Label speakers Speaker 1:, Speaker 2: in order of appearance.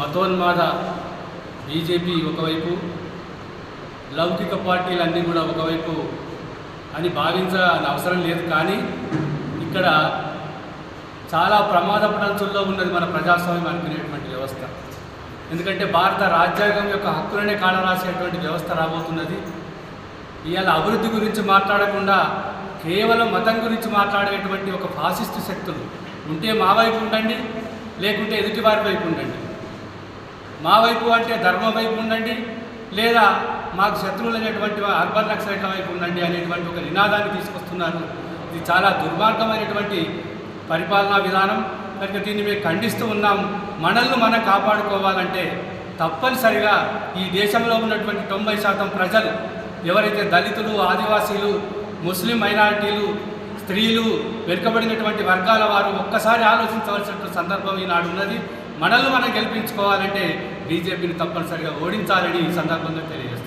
Speaker 1: మతోన్మాద బీజేపీ ఒకవైపు లౌకిక పార్టీలన్నీ కూడా ఒకవైపు అని భావించాల్సిన అవసరం లేదు. కానీ ఇక్కడ చాలా ప్రమాదపడంచుల్లో ఉన్నది మన ప్రజాస్వామ్యం అనుకునేటువంటి వ్యవస్థ. ఎందుకంటే భారత రాజ్యాంగం యొక్క హక్కులనే కాలరాసేటువంటి వ్యవస్థ రాబోతున్నది. ఇవాళ అభివృద్ధి గురించి మాట్లాడకుండా కేవలం మతం గురించి మాట్లాడేటువంటి ఒక ఫాసిస్ట్ శక్తులు ఉంటే మా వైపు ఉండండి లేకుంటే ఎదుటి వారి వైపు ఉండండి. మా వైపు అంటే ధర్మం వైపు ఉండండి లేదా మాకు శత్రువులు అనేటువంటి అర్బన్ నక్సలైట్ల వైపు ఉండండి అనేటువంటి ఒక నినాదాన్ని తీసుకొస్తున్నారు. ఇది చాలా దుర్మార్గమైనటువంటి పరిపాలనా విధానం. కనుక దీన్ని మేము ఖండిస్తూ ఉన్నాం. మనల్ని మనం కాపాడుకోవాలంటే తప్పనిసరిగా ఈ దేశంలో ఉన్నటువంటి తొంభై శాతం ప్రజలు ఎవరైతే దళితులు ఆదివాసీలు ముస్లిం మైనారిటీలు స్త్రీలు వెనుకబడినటువంటి వర్గాల వారు ఒక్కసారి ఆలోచించవలసిన సందర్భం ఈనాడు ఉన్నది మనల్ని మనం గెలిపించుకోవాలంటే బీజేపీని తప్పనిసరిగా ఓడించాలని ఈ సందర్భంగా తెలియజేస్తాం